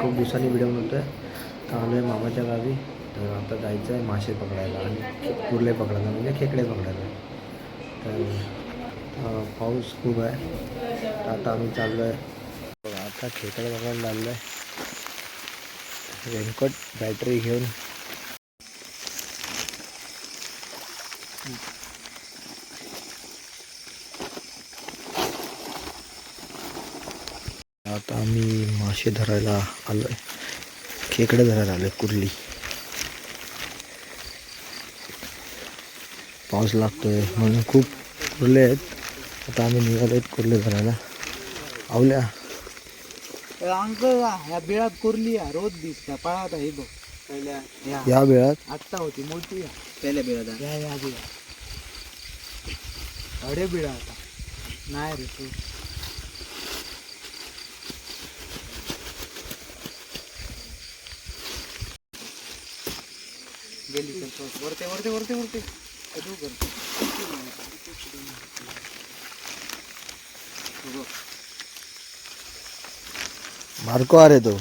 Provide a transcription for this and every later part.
खूप दिवसांनी व्हिडिओ बनवतोय. तर आलो आहे मामाच्या गावी. तर आता जायचं आहे मासे पकडायला आणि कुर्ले पकडायला म्हणजे खेकडे पकडायला. तर पाऊस खूप आहे. तर आता आम्ही चाललो आहे आता खेकडे पकडायला लागलो आहे रेनकोट बॅटरी घेऊन आता आम्ही मासे धरायला आलो आहे खेकडे धरायला आलो कुर्ली पाऊस लागतोय म्हणून खूप कुर्ले आहेत. आता आम्ही निघालो आहेत कुर्ले धरायला. आवल्या. अंक ह्या बिळात कुरली आहे, रोज दिसता. पाहत आहे बघ. पहिल्या या. या वेळात आत्ता होती मोठी. पहिल्या बिळात या या अडे बिळा आता. नाही रे तू गेली तर तो. वरते वरते वरते वरते. कधू करते मारको मार्को अरे तो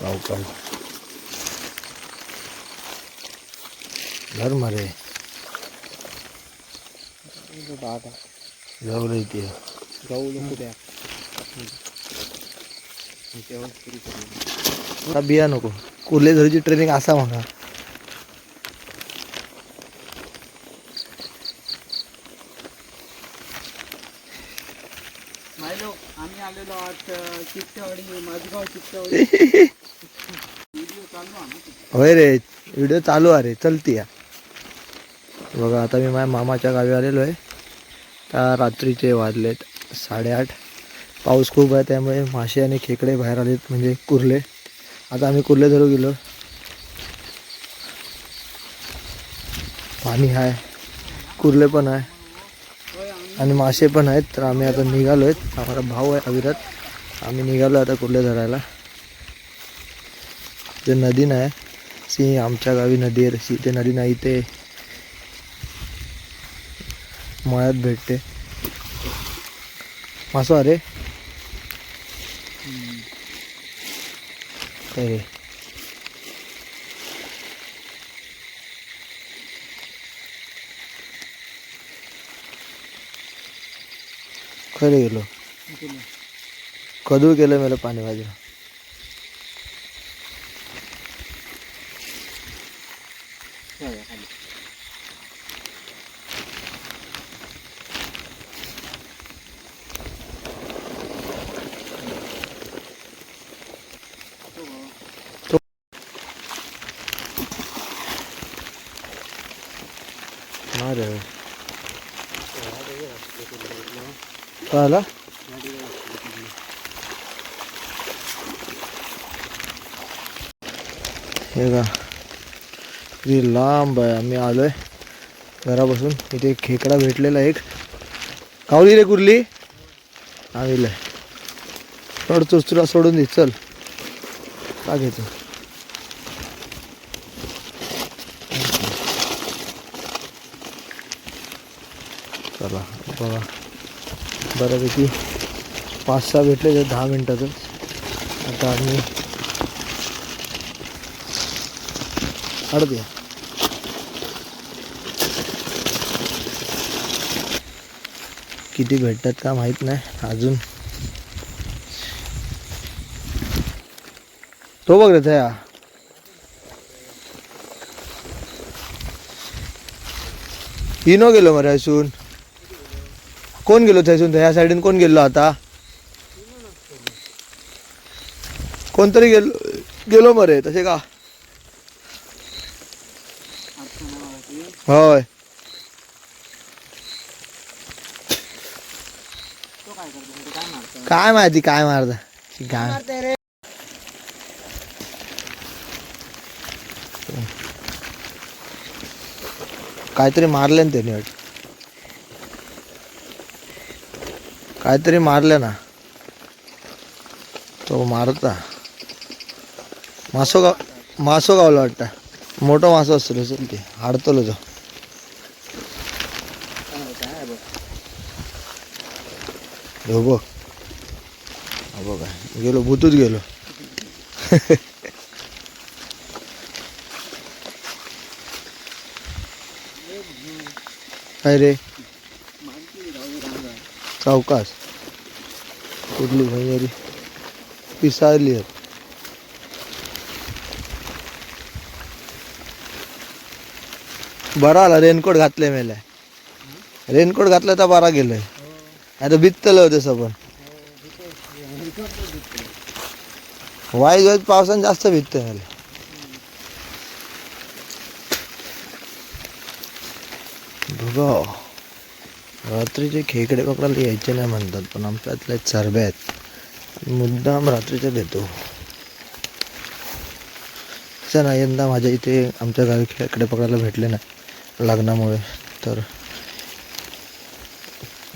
पाव पाव धर मारे दादा रे इथे जाऊ नको करू. आता बिया नको. कुर्ले धरीची ट्रेनिंग असा म्हणा. मायलो आम्ही आलेलो चित्तेवाडी माझगाव चित्तेवाडी. आहे होय रे व्हिडिओ चालू आहे रे चलती या बघा आता मी माझ्या मामाच्या गावी आलेलो आहे. त्या रात्रीचे वाजलेत साडेआठ. पाऊस खूप आहे त्यामुळे मासे आणि खेकडे बाहेर आलेत म्हणजे कुर्ले. आता आम्ही कुर्ले धरू गेलो. पाणी आहे कुर्ले पण आहे आणि मासे पण आहेत तर आम्ही आता निघालो आहेत. आम्हाला भाऊ आहे अविरत. आम्ही निघालो आता कुर्ले धरायला. ते नदी नाही सी आमच्या गावी नदी आहे तशी ते नदी नाही ते मळ्यात भेटते. मासो अरे. काय रे? खरे गेलो. कदू केलं मला पाणी भाजी आला हे का किती लांब आहे. आम्ही आलोय घरापासून. इथे खेकडा भेटलेला एक. कावली रे कुर्ली. आविल सोड तुला सोडून दे. चल. का घेतो? चला बघा. बऱ्यापैकी पाच सहा भेटले ते दहा मिनटातच. आता आम्ही काढ किती भेटतात का माहीत नाही अजून. तो बघ रे त्या इनो गेलो मरे असून कोण गेलो थंयसून ह्या साईडीन कोण गेलो आता? कोणतरी गेलो गेलो मरे तसे का? होय. काय माहिती काय मारता? काय? रे काहीतरी मारले ना त्याने वाटत. काहीतरी मारलं ना तो मारता. मासो गाव मासो गावला वाटतं. मोठा मासो असतो रे चल ते हाडतलो तो. काय बघ. हो बघ बघा गेलो भूतूच गेलो. काय रे? सावकाश कुठली भैयारी पिसाळली आहे बरा आला रेनकोट घातले मेला रेनकोट घातला तर बरा गेलोय. आता भित्तलं होतं तसं पण वाईज वाईज पावसानं जास्त भिजतंय मला बघा. रात्रीचे खेकडे पकडायला यायचे नाही म्हणतात पण आमच्यातल्या चरब्या आहेत. मुद्दाम रात्रीच्या देतो. चला ना यंदा माझ्या इथे आमच्या गावी खेकडे पकडायला भेटले नाही लग्नामुळे. तर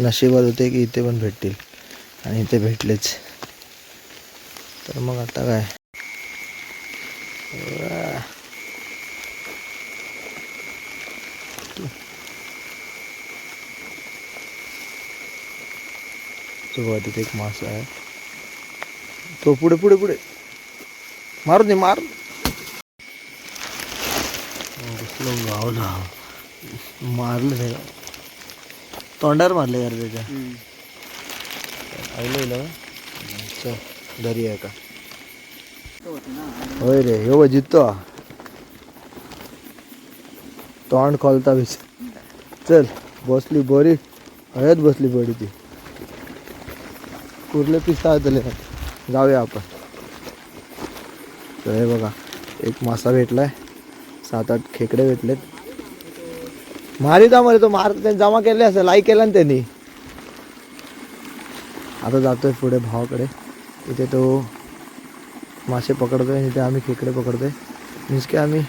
नशिबात होते की इथे पण भेटतील आणि इथे भेटलेच. तर मग आता काय? वा. तो बघा तिथे एक मासा आहे. तो पुढे पुढे पुढे. मारू दे मार. गावला मारलं नाही तोंडावर मारले यार त्याच्या. ऐकलं चल दरी आहे का? होय रे हो जितो. तोंड खोलता विस चल बसली बरी. हळद बसली बडी ती कुर्ले पिस्ता येतले जाऊया आपण. तर हे बघा एक मासा भेटलाय. सात आठ खेकडे भेटलेत. मारिता मरे तो मार त्यांनी जमा केले असं लाईक केला ना त्यांनी. आता जातोय पुढे भावाकडे. इथे तो मासे पकडतोय आहे ते आम्ही खेकडे पकडतोय. मीन्स की आम्ही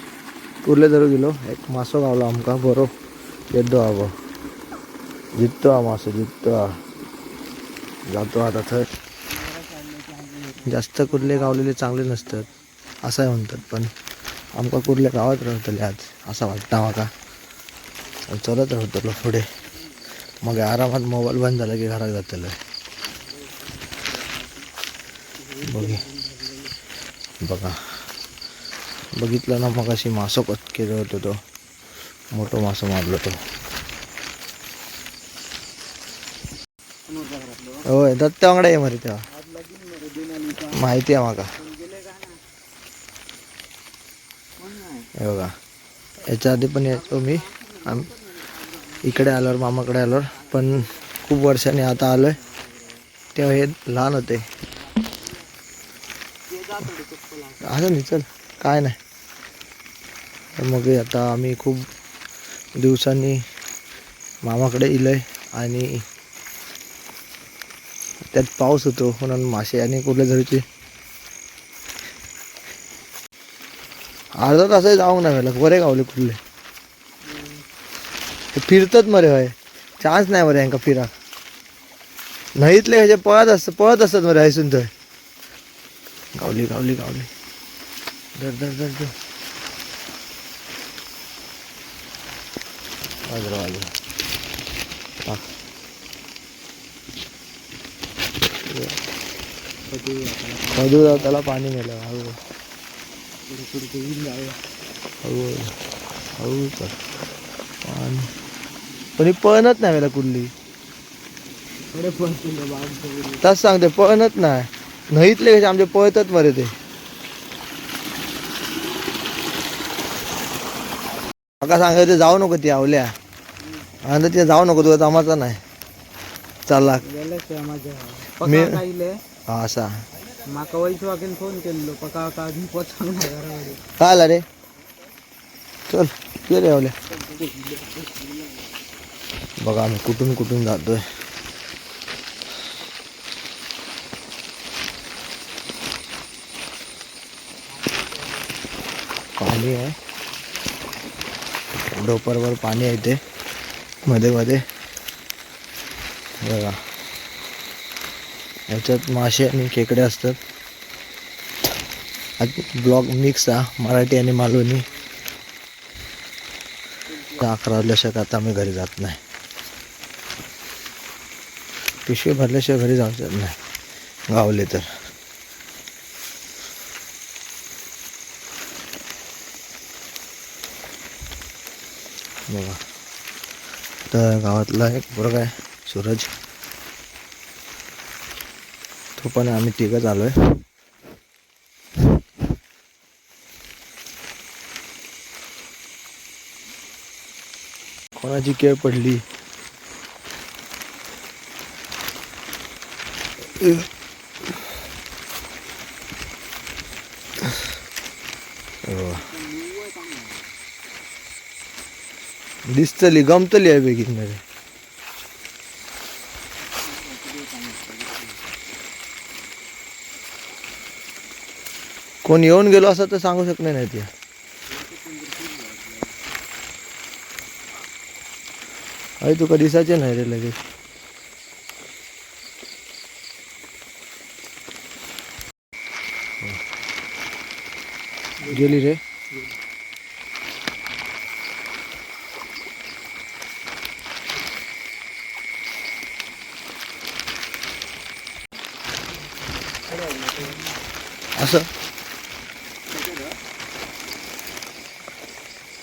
कुर्ले धरू गेलो. एक मासो गावला आमका बरो. येतो हा भाऊ हा मासो जितो हा. जातो आता तर जास्त कुर्ले गावलेले चांगले नसतात असं आहे म्हणतात पण आमका कुर्ले गावात राहतले आज असा वाटता माका चलत राहतलो पुढे. मग आरामात मोबाईल बंद झाला की घरात जातलो बघे. बघा. बघितलं ना मग अशी मासो कट केलं होतं तो. मोठं मासो मारलो तो. होय दत्त वांगडा आहे मरे तेव्हा. माहिती आहे माका. हे बघा याच्या आधी पण यायचो मी. आम इकडे आल्यावर मामाकडे आल्यावर पण खूप वर्षांनी आता आलोय. तेव्हा हे लहान होते. असं नाही चल. काय नाही. तर मग आता आम्ही खूप दिवसांनी मामाकडे इलोय आणि त्यात पाऊस होतो म्हणून मासे आणि कुठल्या झरीचे अर्धा तास जाऊ ना मला बरे गावले कुठले. ते फिरतात मरे होय. चान्स नाही मरे यांका फिरा. नाहीतले ह्याचे पळत असत पळत असतात मरे हयसून थंय गावली गावली गावली. धर धर धर धर. वाजरा वाजरा मधू त्याला पाणी नेलं. हळू. हळू हळू कर. पाणी. पण ही पळणच नाही मला कुठली. तस सांगते पळणच नाही. नाहीतले कसे आमचे पळतात मरे ते. काका सांगायचं जाऊ नको ती आवल्या. आणि ते जाऊ नको तुला जमाचा नाही. चला मी हा असा. माका फोन केलेलो पका का घरामध्ये काय आला रे. चल ये रे आवल्या बघा आम्ही कुठून कुठून जातोय. पाणी आहे. डोपरवर पाणी आहे ते. मध्ये मध्ये. बघा. याच्यात मासे आणि खेकडे असतात. ब्लॉग मिक्स हा मराठी आणि मालवणी. अकरा वाजल्याशिवाय आता आम्ही घरी जात नाही. पिशवी भरल्याशिवाय घरी जाऊ शकत नाही. गावले तर. बघा. तर गावातला एक बरोबर आहे. सूरज. तो पण आम्ही तिघच आलो आहे कोणाची केळ पडली? दिसतली गमतली आहे बेगीन मध्ये. कोण येऊन गेलो असं तर सांगू शकले नाही ते अरे तुका दिसायचे नाही रे लगेच. गेली रे. असं?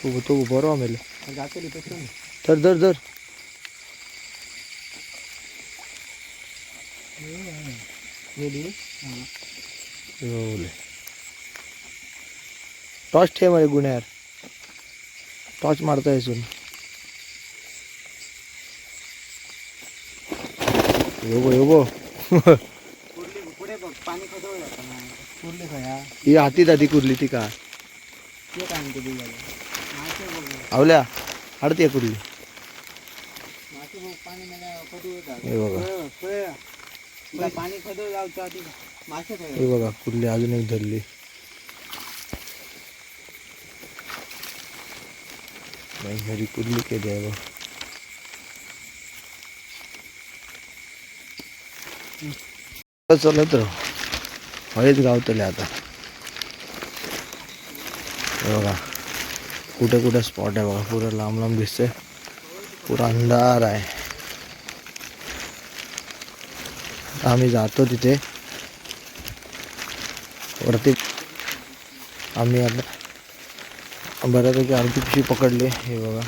तू तू बरोबर मेल धर धर धर. टॉर्च ठेवमध्ये गुन्ह्यार टॉर्च मारता येसून योगो योगो ही हाती दाती कुरली ती का ते काय म्हणते बिघाला मासे बघ आवल्या आडती आहे पाणी हे बघा. हे बघा अजून एक धरली. नाही घरी कुठली केली आहे बघ चलत राहू हळीच गावतले आता. बघा. कुठे कुठे स्पॉट आहे बघा पुरं लांब लांब दिसतंय पुरा अंधार आहे आम्ही जातो तिथे वरती आम्ही आता बऱ्यापैकी अर्धी पिशवी पकडली हे बघा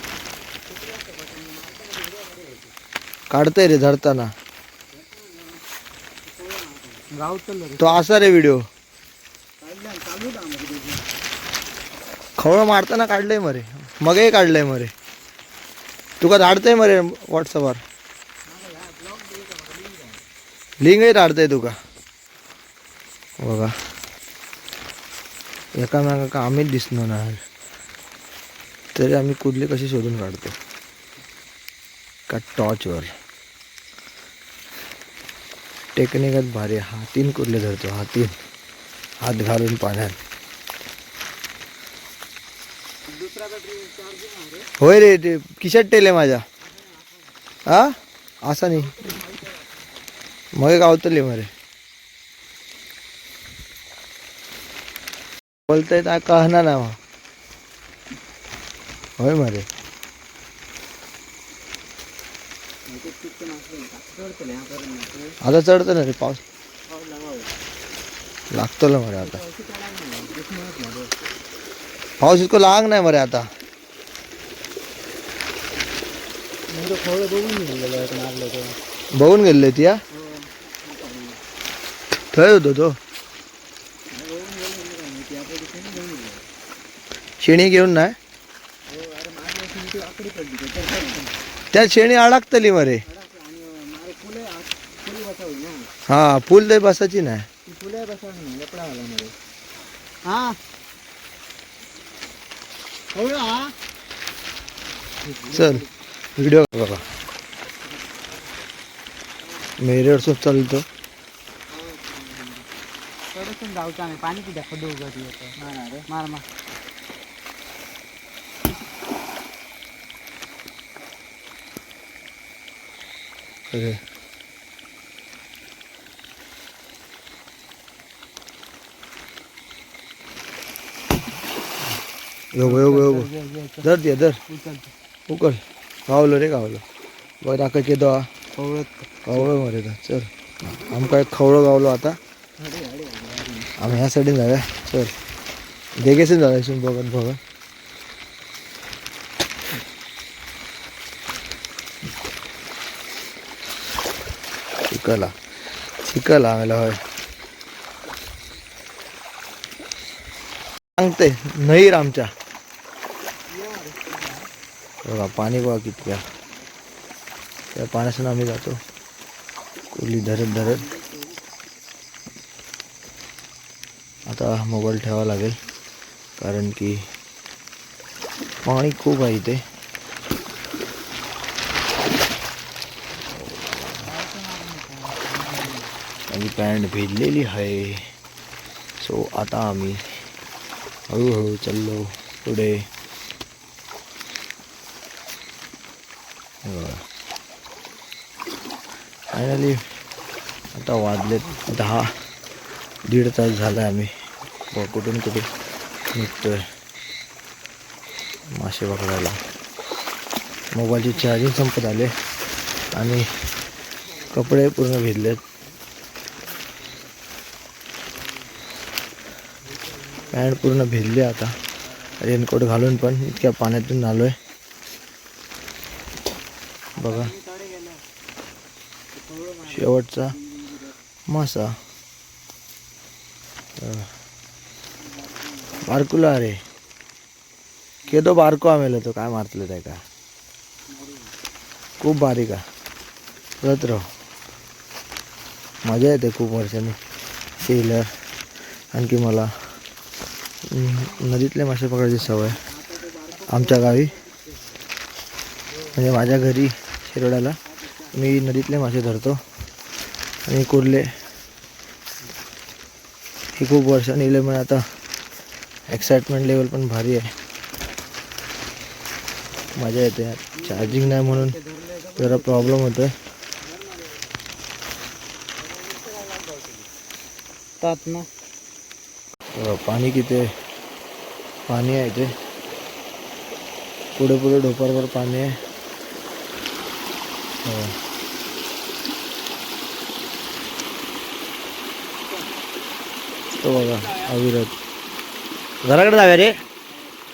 काढतंय रे धरताना तो असा रे व्हिडिओ खवळं मारताना काढलंय मरे. मगही काढलंय मरे. तुका धाडतंय मरे व्हॉट्सअपवर. लिंकही धाडतंय तुका. बघा. एकामेका आम्हीच दिसलो नाही. तरी आम्ही कुदले कशी शोधून काढतो? का टॉर्चवर टेक्निकच भारी हातीन कुदले धरतो. हातीन हात घालून पाण्यात दुसरा बॅटरी चार्जिंग आहे रे होय रे ते किशात टेले माझ्या. हा? असा नाही. मग गावतले मरे बोलताय तर कहना ना होय मरे आता चढतं ना रे पाऊस. लागतो ना मरे आता. पाऊस चढायला नाही दुश्मनच नाही रे. पाऊस इतकं लाग नाही मरे आता म्हणजे खवळं बघून गेलेलं आहे मारलं तर बघून गेले ती या थंय होतो तो शेणी घेऊन नाही त्या शेणी अडकतली मरे। हा फुल दे बसायची नाही हा। चल व्हिडिओ बघा. मेरेड सोप चालतो. कडसून जाऊचं आम्ही. पाणी किती खड्डू उगत येतं. मार मार. अरे. यो यो यो धर ते धर. उकल. गावलो रे गावलो बघ दाखव केदो हा खवळं मरे चल. आमकां एक खवळं गावलो आता. आम्ही ह्या साईडीन जाऊया चल. देगेसून जाऊया इथून बघत बघत चिकला चिकला आम्हाला होय. सांगते नाही आमच्या. बघा पाणी बघा कितक्या. त्या पाण्यासून आम्ही जातो. कुर्ली धरत धरत. आता मोबाईल ठेवावा लागेल कारण की पाणी खूप आहे इथे. माझी पॅन्ट भिजलेली आहे. सो आता आम्ही हळूहळू चाललो पुढे. फायनली आता वाजलेत दहा दीड तास झाला आम्ही. व कुठून कुठे निघतोय. मासे पकडायला. मोबाईलची चार्जिंग संपत आले. आणि कपडे पूर्ण भिजलेत. पॅन्ट पूर्ण भिजले आता. रेनकोट घालून पण इतक्या पाण्यातून आलो आहे बघा. शेवटचा मासा. बारकुला अरे केदो बारको आमेलो तो काय मारतलं त्या का? खूप बारीक आहे राह मजा येते खूप वर्षांनी. सेलर आणखी मला. नदीतले मासे पकडायची सवय. आमच्या गावी. म्हणजे माझ्या घरी शिरोड्याला. मी नदीतले मासे धरतो. आणि कुर्ले. ही खूप वर्षांनी इल्यामुळे आता एक्साइटमेंट लेवल पण भारी आहे. मजा येते चार्जिंग नाही म्हणून जरा प्रॉब्लेम होतो आहे तात ना. पाणी किती पाणी आहे इथे. पुढे पुढे ढोपरभर पाणी आहे. हो. तो बघा अविरत. घराकडे जाऊया रे.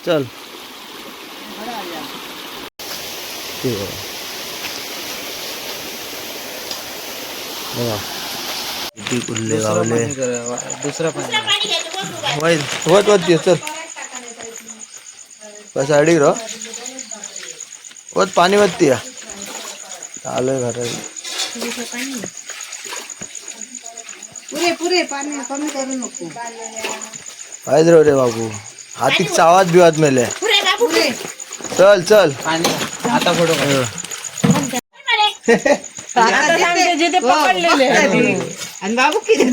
चल. ते बघा. बघा. किती कुल्ले गावले. दुसरा पाणी वत वत ये चल. बस साडी रो वत पाणी वत्ती या आलोय घरात. पुरे पुरे पाणी कमी करू नको. पाहिजे रो रे बाबू? हातीचा आवाज बिवाज मेले. पुरे बाबू. पुरे. चल चल. पाणी आता फोटो पकडलेले आणि बाबू किती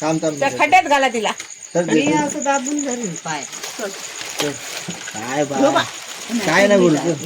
थांब खड्ड्यात घाला तिला. चल दे. मी असं दाबून धरेन पाय. काय बा? काय नाही बोलतो.